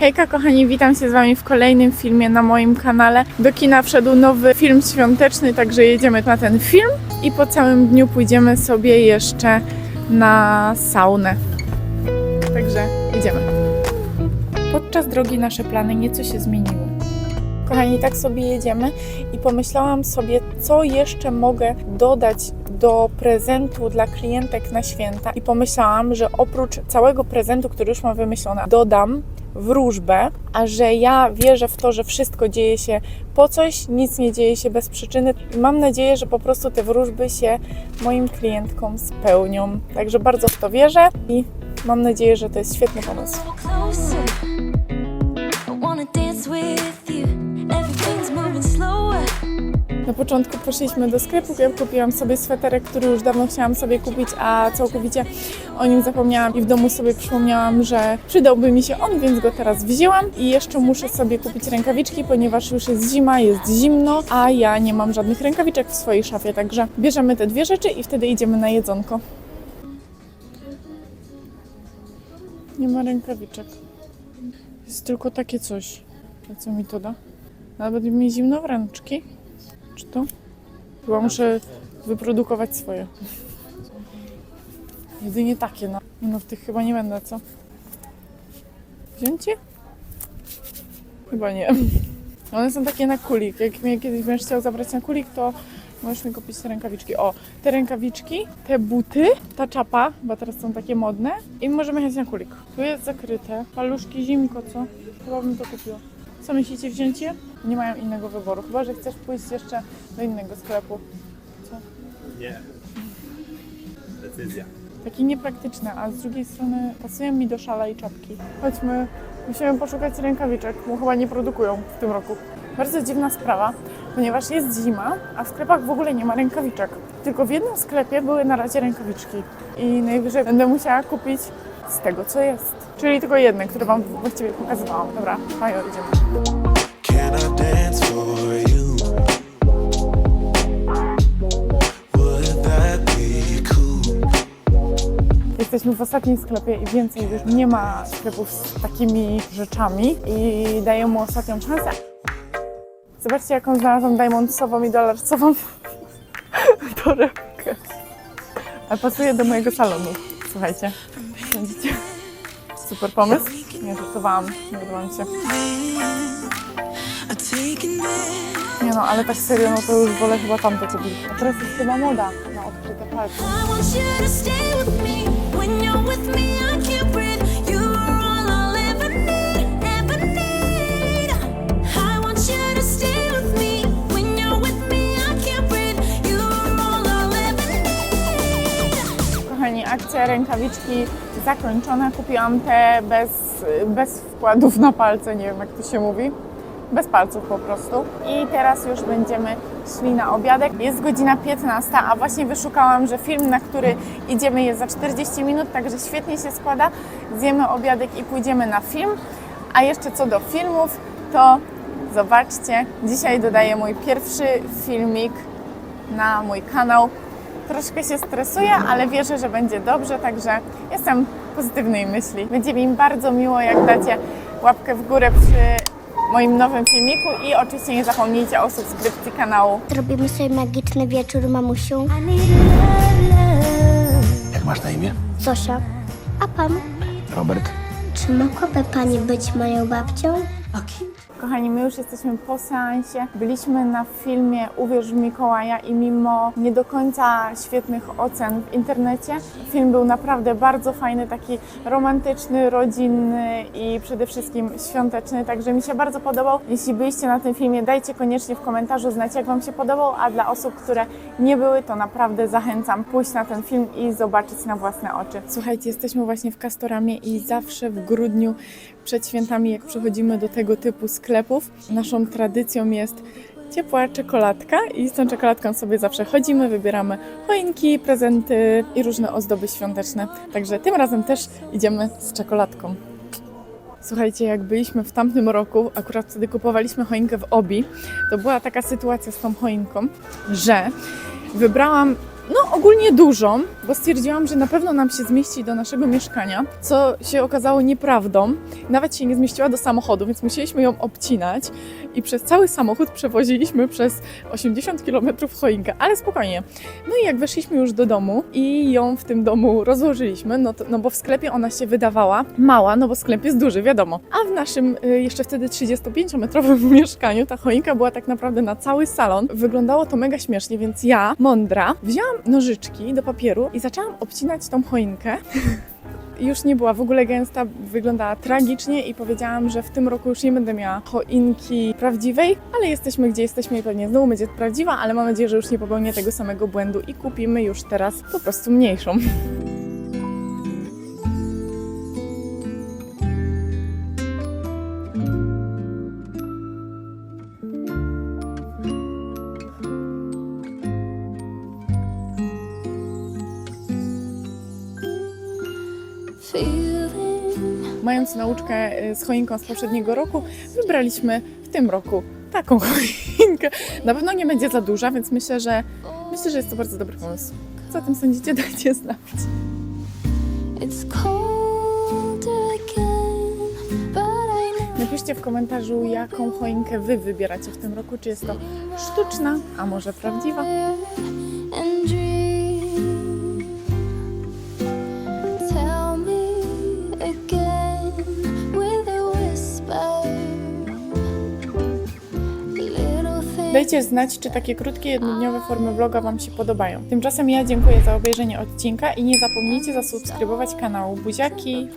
Hejka kochani, witam się z Wami w kolejnym filmie na moim kanale. Do kina wszedł nowy film świąteczny, także jedziemy na ten film i po całym dniu pójdziemy sobie jeszcze na saunę. Także idziemy. Podczas drogi nasze plany nieco się zmieniły. Kochani, tak sobie jedziemy i pomyślałam sobie, co jeszcze mogę dodać do prezentu dla klientek na święta. I pomyślałam, że oprócz całego prezentu, który już mam wymyślony, dodam wróżbę, a że ja wierzę w to, że wszystko dzieje się po coś, nic nie dzieje się bez przyczyny. I mam nadzieję, że po prostu te wróżby się moim klientkom spełnią. Także bardzo w to wierzę i mam nadzieję, że to jest świetny pomysł. Na początku poszliśmy do sklepu, ja kupiłam sobie sweterek, który już dawno chciałam sobie kupić, a całkowicie o nim zapomniałam i w domu sobie przypomniałam, że przydałby mi się on, więc go teraz wzięłam i jeszcze muszę sobie kupić rękawiczki, ponieważ już jest zima, jest zimno, a ja nie mam żadnych rękawiczek w swojej szafie, także bierzemy te dwie rzeczy i wtedy idziemy na jedzonko. Nie ma rękawiczek. Jest tylko takie coś. A co mi to da? Nawet mi zimno w ręczki. Czy to? Chyba muszę wyprodukować swoje. Jedynie takie, no. No w tych chyba nie będę, co? Wziąć je? Chyba nie. One są takie na kulik. Jak mnie kiedyś będziesz chciał zabrać na kulik, to możesz mi kupić te rękawiczki. O, te rękawiczki, te buty, ta czapa, bo teraz są takie modne i możemy jechać na kulik. Tu jest zakryte. Paluszki zimko, co? Chyba bym to kupiła. Co myślicie, wziąć je? Nie mają innego wyboru, chyba że chcesz pójść jeszcze do innego sklepu. Nie. Decyzja. Takie niepraktyczne, a z drugiej strony pasują mi do szala i czapki. Chodźmy, musimy poszukać rękawiczek, bo chyba nie produkują w tym roku. Bardzo dziwna sprawa, ponieważ jest zima, a w sklepach w ogóle nie ma rękawiczek. Tylko w jednym sklepie były na razie rękawiczki i najwyżej będę musiała kupić z tego, co jest. Czyli tylko jedne, które Wam właściwie pokazywałam. Dobra, majo, idziemy. Can I dance for you? Would that be cool? Jesteśmy w ostatnim sklepie i więcej już nie ma sklepów z takimi rzeczami i daję mu ostatnią szansę. Zobaczcie, jaką znalazłam diamondsową i dolarcową torebkę. Ale pasuje do mojego salonu. Słuchajcie, sądzicie? Super pomysł? Nie, żartowałam, nie mi się. Nie no, ale tak serio, no to już wolę chyba tamto kupić. A teraz jest chyba moda na odkryte palce. Akcja rękawiczki zakończona. Kupiłam te bez, bez wkładów na palce, nie wiem jak to się mówi. Bez palców po prostu. I teraz już będziemy szli na obiadek. Jest godzina 15, a właśnie wyszukałam, że film, na który idziemy jest za 40 minut, także świetnie się składa. Zjemy obiadek i pójdziemy na film. A jeszcze co do filmów, to zobaczcie, dzisiaj dodaję mój pierwszy filmik na mój kanał. Troszkę się stresuję, ale wierzę, że będzie dobrze, także jestem pozytywnej myśli. Będzie mi bardzo miło, jak dacie łapkę w górę przy moim nowym filmiku i oczywiście nie zapomnijcie o subskrypcji kanału. Zrobimy sobie magiczny wieczór, mamusiu. Jak masz na imię? Zosia, a pan? Robert. Czy mogłaby pani być moją babcią? Kochani, my już jesteśmy po seansie. Byliśmy na filmie Uwierz w Mikołaja i mimo nie do końca świetnych ocen w internecie, film był naprawdę bardzo fajny, taki romantyczny, rodzinny i przede wszystkim świąteczny, także mi się bardzo podobał. Jeśli byliście na tym filmie, dajcie koniecznie w komentarzu znać, jak Wam się podobał, a dla osób, które nie były, to naprawdę zachęcam pójść na ten film i zobaczyć na własne oczy. Słuchajcie, jesteśmy właśnie w Castoramie i zawsze w grudniu przed świętami, jak przechodzimy do tego typu sklepów, naszą tradycją jest ciepła czekoladka i z tą czekoladką sobie zawsze chodzimy, wybieramy choinki, prezenty i różne ozdoby świąteczne. Także tym razem też idziemy z czekoladką. Słuchajcie, jak byliśmy w tamtym roku, akurat wtedy kupowaliśmy choinkę w Obi, to była taka sytuacja z tą choinką, że wybrałam No, ogólnie dużą, bo stwierdziłam, że na pewno nam się zmieści do naszego mieszkania, co się okazało nieprawdą. Nawet się nie zmieściła do samochodu, więc musieliśmy ją obcinać i przez cały samochód przewoziliśmy przez 80 km choinkę, ale spokojnie. No i jak weszliśmy już do domu i ją w tym domu rozłożyliśmy, no, to, no bo w sklepie ona się wydawała mała, no bo sklep jest duży, wiadomo. A w naszym y, jeszcze wtedy 35-metrowym mieszkaniu ta choinka była tak naprawdę na cały salon. Wyglądało to mega śmiesznie, więc ja, mądra, wzięłam nożyczki do papieru i zaczęłam obcinać tą choinkę. Już nie była w ogóle gęsta, wyglądała tragicznie i powiedziałam, że w tym roku już nie będę miała choinki prawdziwej, ale jesteśmy gdzie jesteśmy i pewnie znowu będzie prawdziwa, ale mam nadzieję, że już nie popełnię tego samego błędu i kupimy już teraz po prostu mniejszą. Mając nauczkę y, z choinką z poprzedniego roku, wybraliśmy w tym roku taką choinkę. Na pewno nie będzie za duża, więc myślę, że myślę, że jest to bardzo dobry pomysł. Co o tym sądzicie? Dajcie znać. Napiszcie w komentarzu, jaką choinkę Wy wybieracie w tym roku. Czy jest to sztuczna, a może prawdziwa? Dajcie znać, czy takie krótkie, jednodniowe formy vloga Wam się podobają. Tymczasem ja dziękuję za obejrzenie odcinka i nie zapomnijcie zasubskrybować kanału Buziaki.